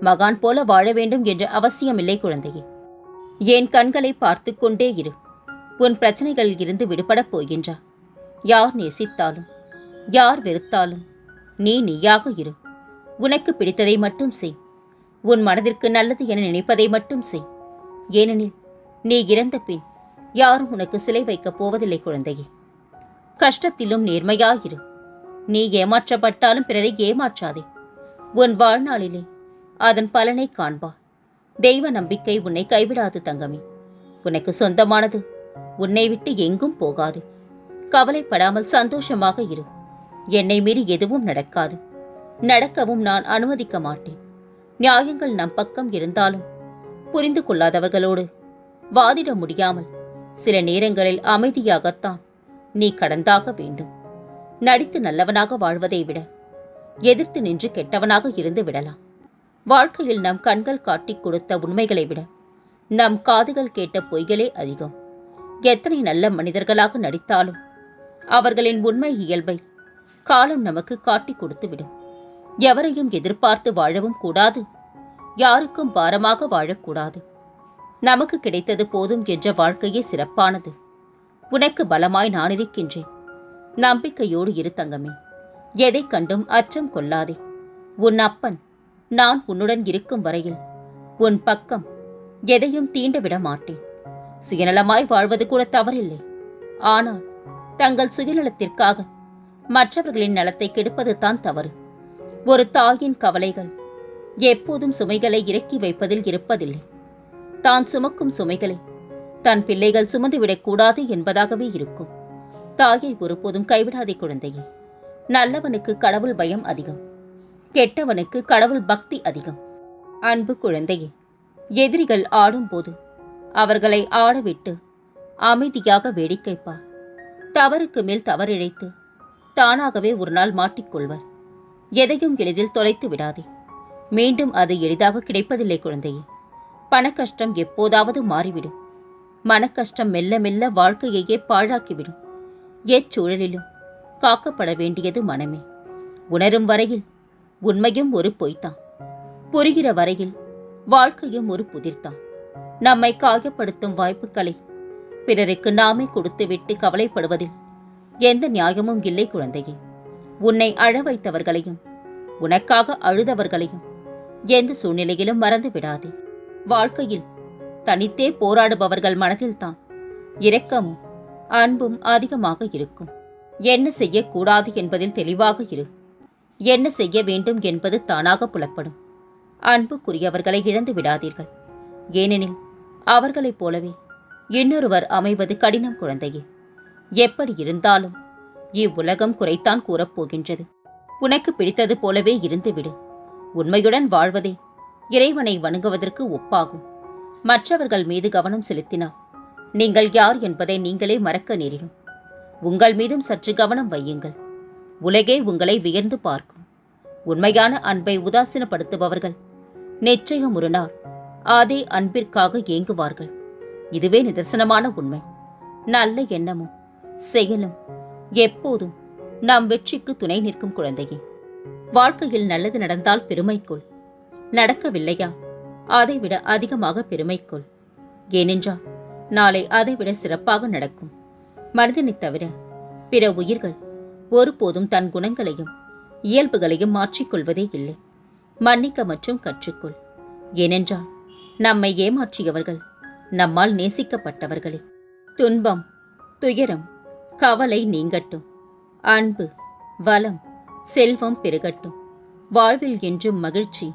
மகான் போல வாழ வேண்டும் என்ற அவசியமில்லை குழந்தையே. என் கண்களை பார்த்து கொண்டே இரு. உன் பிரச்சனைகளில் இருந்து விடுபடப் போகின்றா. யார் நேசித்தாலும் யார் வெறுத்தாலும் நீ நீயாக இரு. உனக்கு பிடித்ததை மட்டும் செய். உன் மனதிற்கு நல்லது என நினைப்பதை மட்டும் செய். ஏனெனில் நீ இறந்த பின் யாரும் உனக்கு சிலை வைக்கப் போவதில்லை குழந்தையே. கஷ்டத்திலும் நேர்மையாயிரு. நீ ஏமாற்றப்பட்டாலும் பிறரை ஏமாற்றாதே. உன் வாழ்நாளிலே அதன் பலனை காண்பா. தெய்வ நம்பிக்கை உன்னை கைவிடாது தங்கமே. உனக்கு சொந்தமானது உன்னை விட்டு எங்கும் போகாது. கவலைப்படாமல் சந்தோஷமாக இரு. என்னை மீறி எதுவும் நடக்காது. நடக்கவும் நான் அனுமதிக்க மாட்டேன். நியாயங்கள் நம் பக்கம் இருந்தாலும் புரிந்து கொள்ளாதவர்களோடு வாதிட முடியாமல் சில நேரங்களில் அமைதியாகத்தான் நீ கடந்தாக வேண்டும். நடித்து நல்லவனாக வாழ்வதை விட எதிர்த்து நின்று கெட்டவனாக இருந்து விடலாம். வாழ்க்கையில் நம் கண்கள் காட்டிக் கொடுத்த உண்மைகளை விட நம் காதுகள் கேட்ட பொய்களே அதிகம். எத்தனை நல்ல மனிதர்களாக நடித்தாலும் அவர்களின் உண்மை இயல்பை காலம் நமக்கு காட்டிக் கொடுத்துவிடும். எவரையும் எதிர்பார்த்து வாழவும் கூடாது. யாருக்கும் பாரமாக வாழக்கூடாது. நமக்கு கிடைத்தது போதும் என்ற வாழ்க்கையே சிறப்பானது. உனக்கு பலமாய் நான் இருக்கின்றேன் நம்பிக்கையோடு இரு தங்கமே. எதை கண்டும் அச்சம் கொள்ளாதே. உன் அப்பன் நான் உன்னுடன் இருக்கும் வரையில் உன் பக்கம் எதையும் தீண்ட விட மாட்டேன். சுயநலமாய் வாழ்வது கூட தவறில்லை. ஆனால் தங்கள் சுயநலத்திற்காக மற்றவர்களின் நலத்தை கெடுப்பது தான் தவறு. ஒரு தாயின் கவலைகள் எப்போதும் சுமைகளை இறக்கி வைப்பதில் இருப்பதில்லை. தான் சுமக்கும் சுமைகளை தன் பிள்ளைகள் சுமந்துவிடக்கூடாது என்பதாகவே இருக்கும். தாயை ஒருபோதும் கைவிடாதே குழந்தையே. நல்லவனுக்கு கடவுள் பயம் அதிகம். கெட்டவனுக்கு கடவுள் பக்தி அதிகம். அன்பு குழந்தையே எதிரிகள் ஆடும்போது அவர்களை ஆடவிட்டு அமைதியாக வேடிக்கை பார். தவறுக்கு மேல் தவறிழைத்து தானாகவே ஒரு நாள் மாட்டிக்கொள்வர் எதையும் எளிதில் தொலைத்து விடாதே. மீண்டும் அது எளிதாக கிடைப்பதில்லை குழந்தையே. பணக்கஷ்டம் எப்போதாவது மாறிவிடும். மனக்கஷ்டம் மெல்ல மெல்ல வாழ்க்கையையே பாழாக்கிவிடும். எச்சூழலிலும் காக்கப்பட வேண்டியது மனமே. உணரும் வரையில் உண்மையும் ஒரு பொய்தான் புரிகிற வரையில் வாழ்க்கையும் ஒரு புதிர்தான் நம்மை காயப்படுத்தும் வாய்ப்புகளை பிறருக்கு நாமே கொடுத்துவிட்டு கவலைப்படுவதில் எந்த நியாயமும் இல்லை குழந்தையே. உன்னை அழ வைத்தவர்களையும் உனக்காக அழுதவர்களையும் எந்த சூழ்நிலையிலும் மறந்து விடாதே. வாழ்க்கையில் தனித்தே போராடுபவர்கள் மனதில்தான் இரக்கமும் அன்பும் அதிகமாக இருக்கும். என்ன செய்யக்கூடாது என்பதில் தெளிவாக இருக்கும் என்ன செய்ய வேண்டும் என்பது தானாக புலப்படும். அன்புக்குரியவர்களை இழந்து விடாதீர்கள். ஏனெனில் அவர்களைப் போலவே இன்னொருவர் அமைவது கடினம் குழந்தையே. எப்படி இருந்தாலும் இவ்வுலகம் குறைத்தான் கூறப்போகின்றது. உனக்கு பிடித்தது போலவே இருந்துவிடு. உண்மையுடன் வாழ்வதே இறைவனை வணங்குவதற்கு ஒப்பாகும். மற்றவர்கள் மீது கவனம் செலுத்தினால் நீங்கள் யார் என்பதை நீங்களே மறக்க நேரிடும். உங்கள் மீதும் சற்று கவனம் வையுங்கள். உலகே உங்களை வியர்ந்து பார்க்கும். உண்மையான அன்பை உதாசீனப்படுத்துபவர்கள். நிச்சயம் ஒரு நாள் அதே அன்பிற்காக ஏங்குவார்கள். இதுவே நிதர்சனமான உண்மை. நல்ல எண்ணமும் செயலும் எப்போதும் நம் வெற்றிக்கு துணை நிற்கும் குழந்தையே. வாழ்க்கையில் நல்லது நடந்தால் பெருமைக்கொள். நடக்கவில்லையா? அதைவிட அதிகமாக பெருமைக்கொள். ஏனென்றால் நாளை அதைவிட சிறப்பாக நடக்கும். மனிதனைத் தவிர பிற உயிர்கள் ஒருபோதும் தன் குணங்களையும் இயல்புகளையும் மாற்றிக்கொள்வதே இல்லை. மன்னிக்க மற்றும் கற்றுக்கொள். ஏனென்றால் நம்மை ஏமாற்றியவர்கள் நம்மால் நேசிக்கப்பட்டவர்களே. துன்பம் துயரம் கவலை நீங்கட்டும். அன்பு வளம் செல்வம் பெருகட்டும். வாழ்வில் என்றும் மகிழ்ச்சி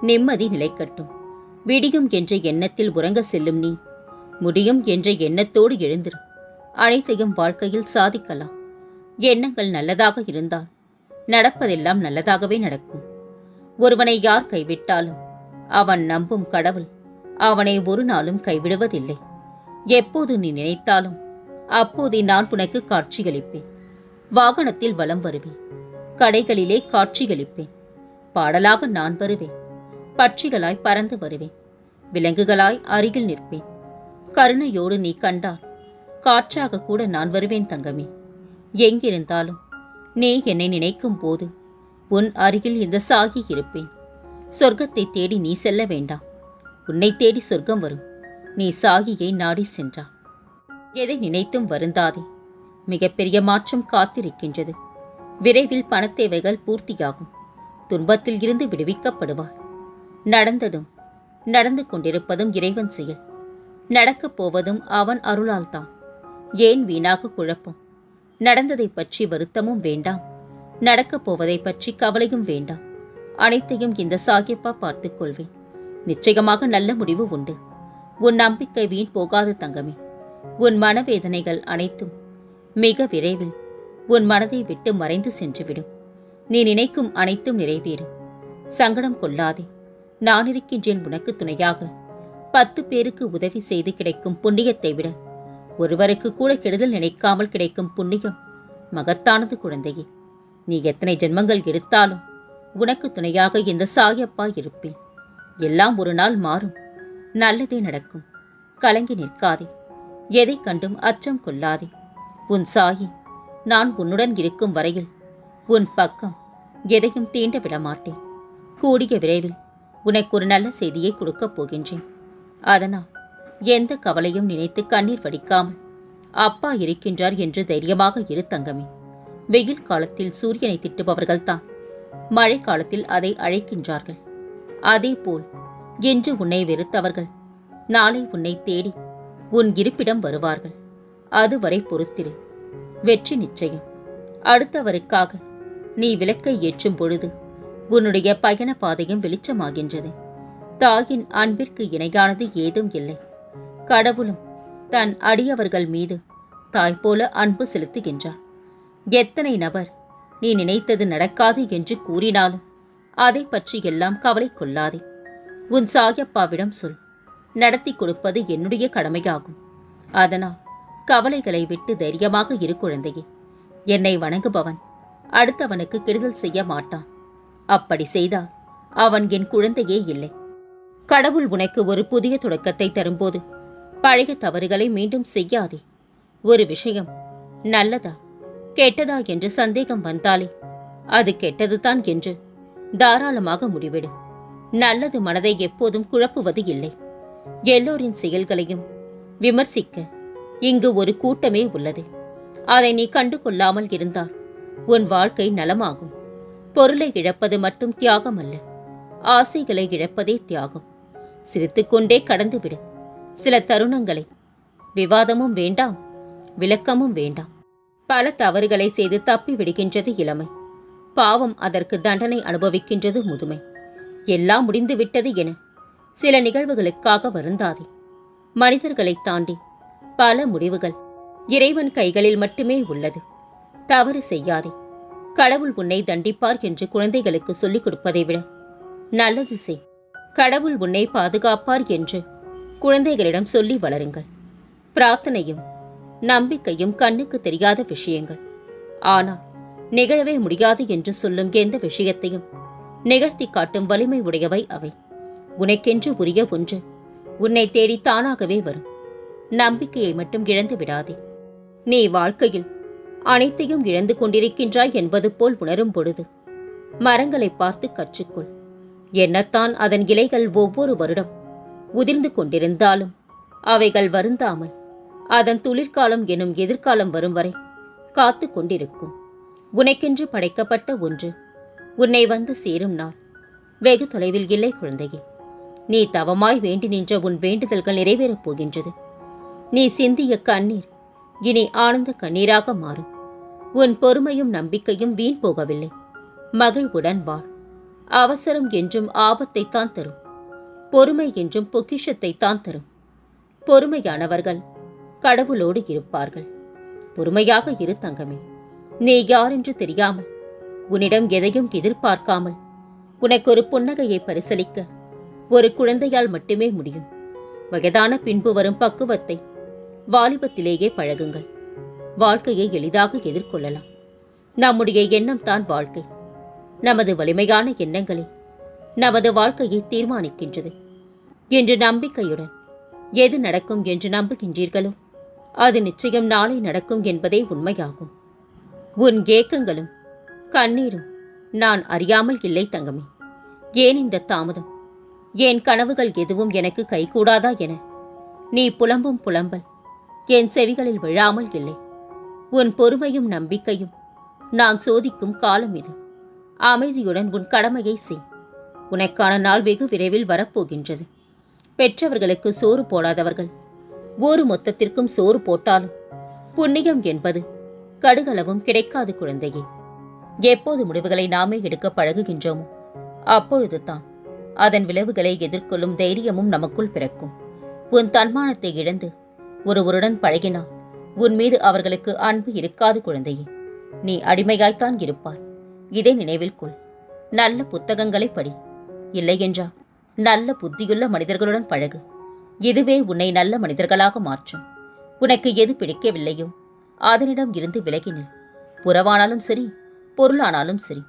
நிம்மதி நிலைக்கட்டும். விடியும் என்ற எண்ணத்தில் உறங்க செல்லும் நீ முடியும் என்ற எண்ணத்தோடு எழுந்திரு. அனைத்தையும் வாழ்க்கையில் சாதிக்கலாம். எண்ணங்கள் நல்லதாக இருந்தால் நடப்பதெல்லாம் நல்லதாகவே நடக்கும். ஒருவனை யார் கைவிட்டாலும் அவன் நம்பும் கடவுள் அவனை ஒரு நாளும் கைவிடுவதில்லை. எப்போது நீ நினைத்தாலும் அப்போதே நான் உனக்கு காட்சியளிப்பேன். வாகனத்தில் வலம் வருவேன். கடைகளிலே காட்சியளிப்பேன். பாடலாக நான் வருவேன். பட்சிகளாய் பறந்து வருவேன். விலங்குகளாய் அருகில் நிற்பேன். கருணையோடு நீ கண்டார் காற்றாக கூட நான் வருவேன் தங்கமே. எங்கிருந்தாலும் நீ என்னை நினைக்கும் போது உன் அருகில் இந்த சாகி இருப்பேன். சொர்க்கத்தை தேடி நீ செல்ல வேண்டாம். உன்னை தேடி சொர்க்கம் வரும். நீ சாகியை நாடி சென்றா. எதை நினைத்தும் வருந்தாதே. மிகப்பெரிய மாற்றம் காத்திருக்கின்றது. விரைவில் பணத்தேவைகள் பூர்த்தியாகும். துன்பத்தில் இருந்து விடுவிக்கப்படுவார் நடந்ததும் நடந்து கொண்டிருப்பதும் இறைவன் செயல். நடக்கப் போவதும் அவன் அருளால்தான் ஏன் வீணாக குழப்பம்? நடந்ததைப் பற்றி வருத்தமும் வேண்டாம். நடக்கப் போவதைப் பற்றி கவலையும் வேண்டாம். அனைத்தையும் இந்த சாகிப்பா பார்த்துக் கொள்வேன். நிச்சயமாக நல்ல முடிவு உண்டு. உன் நம்பிக்கை வீண் போகாது தங்கமே. உன் மனவேதனைகள் அனைத்தும் மிக விரைவில் உன் மனதை விட்டு மறைந்து சென்றுவிடும். நீ நினைக்கும் அனைத்தும் நிறைவேறும். சங்கடம் கொள்ளாதே. நான் இருக்கின்றேன் உனக்கு துணையாக. பத்து பேருக்கு உதவி செய்து கிடைக்கும் புண்ணியத்தை விட ஒருவருக்கு கூட கெடுதல் நினைக்காமல் கிடைக்கும் புண்ணியம் மகத்தானது குழந்தையே. நீ எத்தனை ஜென்மங்கள் எடுத்தாலும் உனக்கு துணையாக இந்த சாயப்பா இருப்பேன். எல்லாம் ஒரு நாள் மாறும். நல்லதே நடக்கும். கலங்கி நிற்காதே. எதை கண்டும் அச்சம் கொள்ளாதே. உன் சாயி நான் உன்னுடன் இருக்கும் வரையில் உன் பக்கம் எதையும் தீண்ட விடமாட்டேன். கூடிய விரைவில் உனக்கு ஒரு நல்ல செய்தியை கொடுக்கப் போகின்றேன். அதனால் எந்த கவலையும் நினைத்து கண்ணீர் வடிக்காமல் அப்பா இருக்கின்றார் என்று தைரியமாக இரு தங்கமே. வெயில் காலத்தில் சூரியனை திட்டுபவர்கள்தான். மழை காலத்தில் அதை அழைக்கின்றார்கள். அதேபோல் இன்று உன்னை வெறுத்தவர்கள். நாளை உன்னை தேடி உன் இருப்பிடம் வருவார்கள். அதுவரை பொறுத்திரு. வெற்றி நிச்சயம். அடுத்தவருக்காக நீ விளக்கை ஏற்றும் பொழுது உன்னுடைய பயண பாதையும் வெளிச்சமாகின்றது. தாயின் அன்பிற்கு இணையானது ஏதும் இல்லை. கடவுளும் தன் அடியவர்கள் மீது தாய் போல அன்பு செலுத்துகின்றார். எத்தனை நபர் நீ நினைத்தது நடக்காது என்று கூறினாலும் அதை பற்றி எல்லாம் கவலை கொள்ளாதே. உன் சாயப்பாவிடம் சொல். நடத்தி கொடுப்பது என்னுடைய கடமையாகும். அதனால் கவலைகளை விட்டு தைரியமாக இரு குழந்தையே. என்னை வணங்குபவன் அடுத்தவனுக்கு கெடுதல் செய்ய மாட்டான். அப்படி செய்தால் அவன் என் குழந்தையே இல்லை. கடவுள் உனக்கு ஒரு புதிய தொடக்கத்தை தரும்போது பழைய தவறுகளை மீண்டும் செய்யாதே. ஒரு விஷயம் நல்லதா கெட்டதா என்று சந்தேகம் வந்தாலே அது கெட்டதுதான் என்று தாராளமாக முடிவிடு. நல்லது மனதை எப்போதும் குழப்புவது இல்லை. எல்லோரின் செயல்களையும் விமர்சிக்க இங்கு ஒரு கூட்டமே உள்ளது. அதை நீ கண்டு கொள்ளாமல் இருந்தால் உன் வாழ்க்கை நலமாகும். பொருளை இழப்பது மட்டும் தியாகம் அல்ல ஆசைகளை இழப்பதே தியாகம். சிரித்துக்கொண்டே கடந்துவிடு. சில தருணங்களை. விவாதமும் வேண்டாம் விளக்கமும் வேண்டாம். பல தவறுகளை செய்து தப்பி விடுகின்றது இளமை. பாவம் அதற்கு தண்டனை அனுபவிக்கின்றது முதுமை. எல்லாம் முடிந்து விட்டது என சில நிகழ்வுகளுக்காக வருந்தாதே. மனிதர்களைத் தாண்டி பல முடிவுகள் இறைவன் கைகளில் மட்டுமே உள்ளது. தவறு செய்யாதே. கடவுள் உன்னை தண்டிப்பார் என்று குழந்தைகளுக்கு சொல்லிக் கொடுப்பதை விட நல்லது செய். கடவுள் உன்னை பாதுகாப்பார் என்று குழந்தைகளிடம் சொல்லி வளருங்கள். பிரார்த்தனையும் நம்பிக்கையும் கண்ணுக்கு தெரியாத விஷயங்கள். ஆனால் நிகழவே முடியாது என்று சொல்லும் எந்த விஷயத்தையும் நிகழ்த்தி காட்டும் வலிமை உடையவை அவை. உனக்கென்று உரிய ஒன்று உன்னை தேடி தானாகவே வரும். நம்பிக்கையை மட்டும் இழந்து விடாதே. நீ வாழ்க்கையில் அனைத்தையும் இழந்து கொண்டிருக்கின்றாய் என்பது போல் உணரும் பொழுது மரங்களை பார்த்து கற்றுக்கொள். என்னத்தான் அதன் இலைகள் ஒவ்வொரு வருடம் உதிர்ந்து கொண்டிருந்தாலும் அவைகள் வருந்தாமல் அதன் துளிர்காலம் எனும் எதிர்காலம் வரும் வரை காத்து கொண்டிருக்கும். உனக்கென்று படைக்கப்பட்ட ஒன்று உன்னை வந்து சேரும் நாள். வெகு தொலைவில் இல்லை குழந்தையே நீ தவமாய் வேண்டி நின்ற உன் வேண்டுதல்கள் நிறைவேறப் போகின்றது. நீ சிந்திய கண்ணீர் இனி ஆனந்த கண்ணீராக மாறும். உன் பொறுமையும் நம்பிக்கையும் வீண் போகவில்லை. மகிழ்வுடன் வாழ். அவசரம் என்றும் ஆபத்தைத்தான் தரும். பொறுமை என்றும் பொக்கிஷத்தைத்தான் தரும். பொறுமையானவர்கள் கடவுளோடு இருப்பார்கள். பொறுமையாக இரு தங்கமே. நீ யாரென்று தெரியாமல் உன்னிடம் எதையும் எதிர்பார்க்காமல் உனக்கு ஒரு புன்னகையை பரிசலிக்க ஒரு குழந்தையால் மட்டுமே முடியும். வயதான பின்பு வரும் பக்குவத்தை வாலிபத்திலேயே பழகுங்கள். வாழ்க்கையை எளிதாக எதிர்கொள்ளலாம். நம்முடைய எண்ணம் தான் வாழ்க்கை. நமது வலிமையான எண்ணங்களே நமது வாழ்க்கையை தீர்மானிக்கின்றது. என்று நம்பிக்கையுடன் எது நடக்கும் என்று நம்புகின்றீர்களோ அது நிச்சயம் நாளை நடக்கும் என்பதே உண்மையாகும். உன் ஏக்கங்களும் கண்ணீரும் நான் அறியாமல் இல்லை தங்கமே. ஏன் இந்த தாமதம்? என் கனவுகள் எதுவும் எனக்கு கைகூடாதா என? நீ புலம்பும் புலம்பல் என் செவிகளில் விழாமல் இல்லை. உன் பொறுமையும் நம்பிக்கையும் நான் சோதிக்கும் காலம் இது. அமைதியுடன் உன் கடமையை செய். உனக்கான நாள் வெகு விரைவில் வரப்போகின்றது. பெற்றவர்களுக்கு சோறு போடாதவர்கள். ஊர் மொத்தத்திற்கும் சோறு போட்டாலும் புண்ணியம் என்பது கடுகளவும் கிடைக்காது குழந்தையே. எப்போது முடிவுகளை நாமே எடுக்க பழகுகின்றோமோ அப்பொழுது தான் அதன் விளைவுகளை எதிர்கொள்ளும் தைரியமும் நமக்குள் பிறக்கும். உன் தன்மானத்தை இழந்து ஒருவருடன் பழகினால் உன் மீது அவர்களுக்கு அன்பு இருக்காது குழந்தையே. நீ அடிமையாய்த்தான் இருப்பாய். இதை நினைவில் கொள். நல்ல புத்தகங்களை படி. இல்லையென்றா நல்ல புத்தியுள்ள மனிதர்களுடன் பழகு. இதுவே உன்னை நல்ல மனிதர்களாக மாற்றும். உனக்கு எது பிடிக்கவில்லையோ அதனிடம் இருந்து விலகினில் புறவானாலும் சரி பொருளானாலும் சரி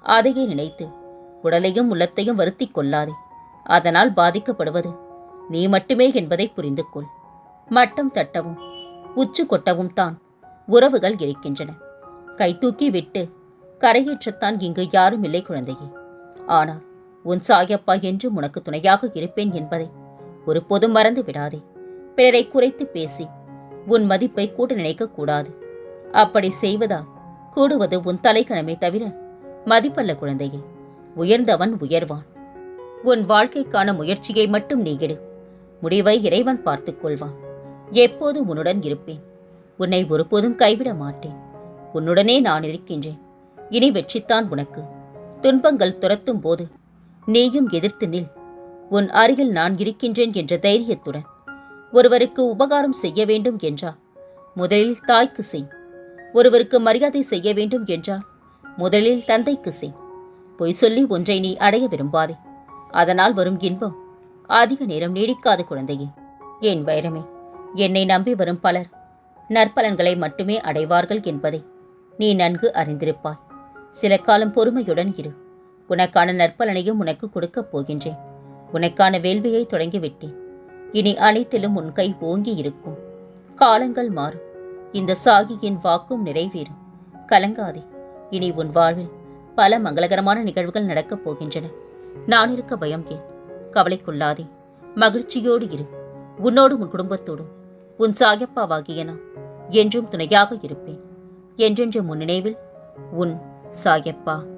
அதையே நினைத்து உடலையும் உள்ளத்தையும் வருத்திக் கொள்ளாதே. அதனால் பாதிக்கப்படுவது நீ மட்டுமே என்பதை புரிந்து கொள் மட்டம் தட்டவும் உச்சு கொட்டவும் தான் உறவுகள் இருக்கின்றன. கை விட்டு கரையேற்றத்தான் இங்கு யாரும் இல்லை குழந்தையே. ஆனால் உன் சாயப்பா என்று உனக்கு துணையாக இருப்பேன் என்பதை ஒருபோதும் மறந்து விடாதே. பிறரை குறைத்து பேசி உன் மதிப்பை கூட்டு நினைக்க கூடாது. அப்படி செய்வதால் கூடுவது உன் தலைக்கணமே தவிர மதிப்பல்ல குழந்தையே. உயர்ந்தவன் உயர்வான். உன் வாழ்க்கைக்கான முயற்சியை மட்டும் நீ எடு. முடிவை இறைவன் பார்த்துக் கொள்வான். எப்போது உன்னுடன் இருப்பேன்? உன்னை ஒருபோதும் கைவிட மாட்டேன். உன்னுடனே நான் இருக்கின்றேன். இனி வெற்றித்தான் உனக்கு. துன்பங்கள் துரத்தும் போது நீயும் எதிர்த்து நில். உன் அருகில் நான் இருக்கின்றேன் என்ற தைரியத்துடன். ஒருவருக்கு உபகாரம் செய்ய வேண்டும் என்றால் முதலில் தாய்க்கு செய். ஒருவருக்கு மரியாதை செய்ய வேண்டும் என்றால் முதலில் தந்தைக்கு செய். பொய் சொல்லி ஒன்றை நீ அடைய விரும்பாதே. அதனால் வரும் இன்பம் அதிக நேரம் நீடிக்காது குழந்தையே. என் வைரமே என்னை நம்பி வரும் பலர் நற்பலன்களை மட்டுமே அடைவார்கள் என்பதை நீ நன்கு அறிந்திருப்பாய். சில காலம் பொறுமையுடன் இரு. உனக்கான நற்பலனையும் உனக்கு கொடுக்கப் போகின்றேன். உனக்கான வேள்வியை தொடங்கிவிட்டேன். இனி அனைத்திலும் உன் கை ஓங்கி இருக்கும். காலங்கள் மாறும். இந்த சாகியின் வாக்கும் நிறைவேறும். கலங்காதே. இனி உன் வாழ்வில் பல மங்களகரமான நிகழ்வுகள் நடக்கப் போகின்றன. நான் இருக்க பயம் ஏன்? கவலைக்குள்ளாதே மகிழ்ச்சியோடு இரு. உன்னோடும் உன் குடும்பத்தோடும். உன் சாயப்பாவாகிய நான் என்றும் துணையாக இருப்பேன். என்றென்று முன் நினைவில் உன் சாயப்பா.